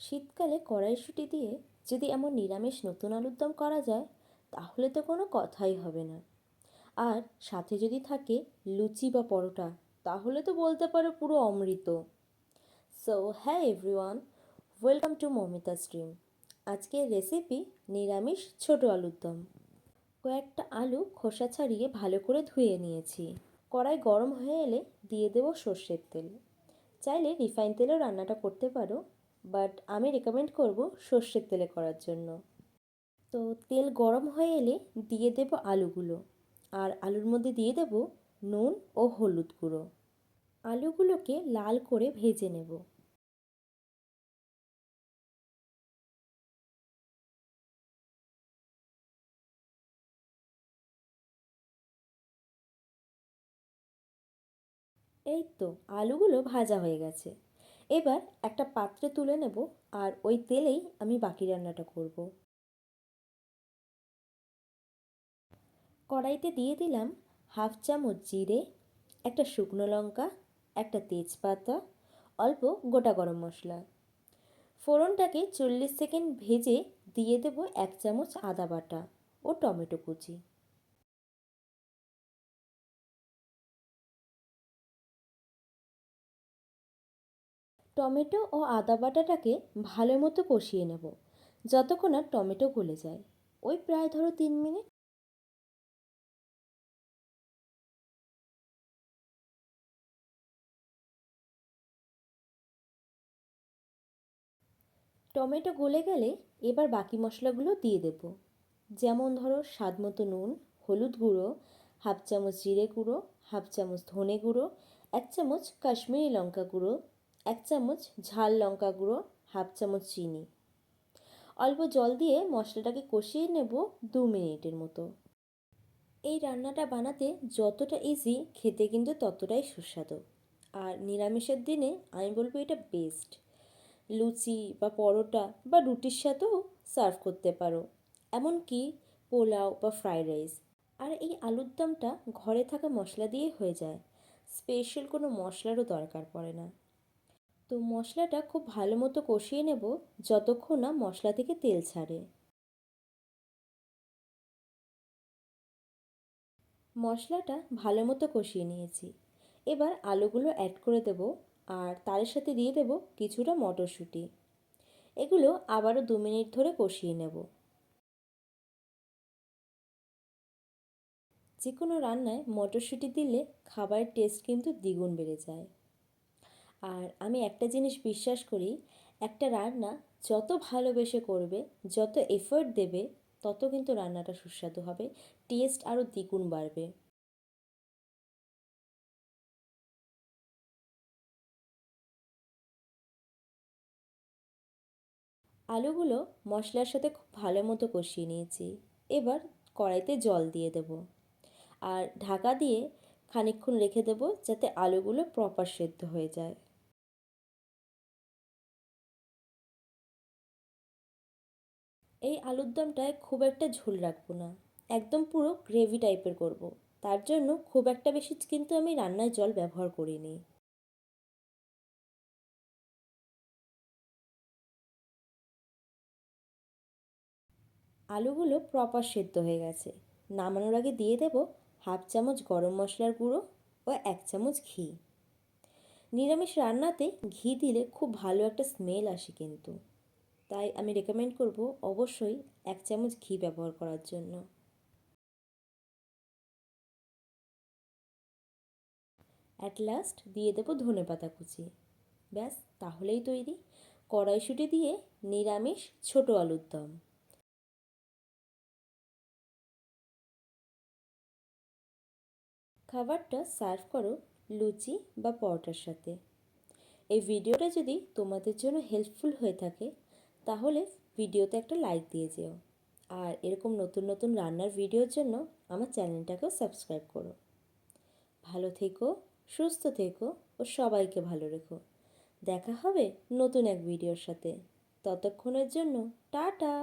শীতকালে কড়াইশুঁটি দিয়ে যদি এমন নিরামিষ নতুন আলুর দম করা যায়, তাহলে তো কোনো কথাই হবে না। আর সাথে যদি থাকে লুচি বা পরোটা, তাহলে তো বলতে পারো পুরো অমৃত। সো হ্যাঁ everyone welcome to Mamita stream আজকের রেসিপি নিরামিষ ছোট আলুর দম। কয়েকটা আলু খোসা ছাড়িয়ে ভালো করে ধুয়ে নিয়েছি। কড়াই গরম হয়ে এলে দিয়ে দেবো সর্ষের তেল। চাইলে রিফাইন তেলেও রান্নাটা করতে পারো। বাট আমি রেকমেন্ড করব সর্ষের তেলে করার জন্য। তো তেল গরম হয়ে এলে দিয়ে দেব আলুগুলো। আর আলুর মধ্যে দিয়ে দেব নুন ও হলুদ গুঁড়ো। আলুগুলোকে লাল করে ভেজে নেব। এই তো, আলুগুলো ভাজা হয়ে গেছে। এবার একটা পাত্রে তুলে নেব আর ওই তেলেই আমি বাকি রান্নাটা করব। কড়াইতে দিয়ে দিলাম হাফ চামচ জিরে, একটা শুকনো লঙ্কা, একটা তেজপাতা, অল্প গোটা গরম মশলা। ফোড়নটাকে চল্লিশ সেকেন্ড ভেজে দিয়ে দেব এক চামচ আদা বাটা ও টমেটো কুচি। টমেটো ও আদা বাটাটাকে ভালো মতো কষিয়ে নেব, যতক্ষণ আর টমেটো গলে যায়। ওই প্রায় ধরো তিন মিনিট। টমেটো গলে গেলে এবার বাকি মশলাগুলো দিয়ে দেব। যেমন ধরো স্বাদ মতো নুন, হলুদ গুঁড়ো, হাফ চামচ জিরে গুঁড়ো, হাফ চামচ ধনে গুঁড়ো, এক চামচ কাশ্মীরি লঙ্কা গুঁড়ো এক চামচ ঝাল লঙ্কা গুঁড়ো, হাফ চামচ চিনি। অল্প জল দিয়ে মশলাটাকে কষিয়ে নেব দু মিনিটের মতো। এই রান্নাটা বানাতে যতটা ইজি খেতে কিন্তু ততটাই সুস্বাদু। আর নিরামিষের দিনে আমি বলব এটা বেস্ট লুচি বা পরোটা বা রুটির সাথেও সার্ভ করতে পারো। এমনকি পোলাও বা ফ্রাইড রাইস আর এই আলুর দমটা ঘরে থাকা মশলা দিয়ে হয়ে যায়। স্পেশাল কোনো মশলারও দরকার পড়ে না। তো মশলাটা খুব ভালো মতো কষিয়ে নেব যতক্ষণ না মশলা থেকে তেল ছাড়ে। মশলাটা ভালো মতো কষিয়ে নিয়েছি। এবার আলুগুলো অ্যাড করে দেব আর তার সাথে দিয়ে দেব কিছুটা মটরশুঁটি। এগুলো আবারও দু মিনিট ধরে কষিয়ে নেব। যে কোনো রান্নায় মটরশুঁটি দিলে খাবারের টেস্ট কিন্তু দ্বিগুণ বেড়ে যায়। আর আমি একটা জিনিস বিশ্বাস করি, একটা রান্না যত ভালোবেসে করবে, যত এফোর্ট দেবে, তত কিন্তু রান্নাটা সুস্বাদু হবে টেস্ট আরও দ্বিগুণ বাড়বে। আলুগুলো মশলার সাথে খুব ভালো মতো কষিয়ে নিয়েছি, এবার কড়াইতে জল দিয়ে দেব। আর ঢাকা দিয়ে খানিক্ষণ রেখে দেবো যাতে আলুগুলো প্রপার সেদ্ধ হয়ে যায়। এই আলুর দমটায় খুব একটা ঝোল রাখব না। একদম পুরো গ্রেভি টাইপের করব। তার জন্য খুব একটা বেশি কিন্তু আমি রান্নায় জল ব্যবহার করিনি। আলুগুলো প্রপার সেদ্ধ হয়ে গেছে। নামানোর আগে দিয়ে দেব হাফ চামচ গরম মশলার গুঁড়ো ও এক চামচ ঘি। নিরামিষ রান্নাতে ঘি দিলে খুব ভালো একটা স্মেল আসে কিন্তু। তাই আমি রেকমেন্ড করব অবশ্যই এক চামচ ঘি ব্যবহার করার জন্য। অ্যাট লাস্ট দিয়ে দেবো ধনে পাতা কুচি। ব্যাস, তাহলেই তৈরি। কড়াইশুঁটি দিয়ে নিরামিষ ছোট আলুর দম। খাবারটা সার্ভ করো লুচি বা পরোটার সাথে। এই ভিডিওটা যদি তোমাদের জন্য হেল্পফুল হয়ে থাকে তাহলে ভিডিওতে একটা লাইক দিয়ে যেও। আর এরকম নতুন নতুন রান্নার ভিডিওর জন্য আমার চ্যানেলটাকেও সাবস্ক্রাইব করো। ভালো থেকো, সুস্থ থেকো ও সবাইকে ভালো রেখো। দেখা হবে নতুন এক ভিডিওর সাথে। ততক্ষণের জন্য টাটা!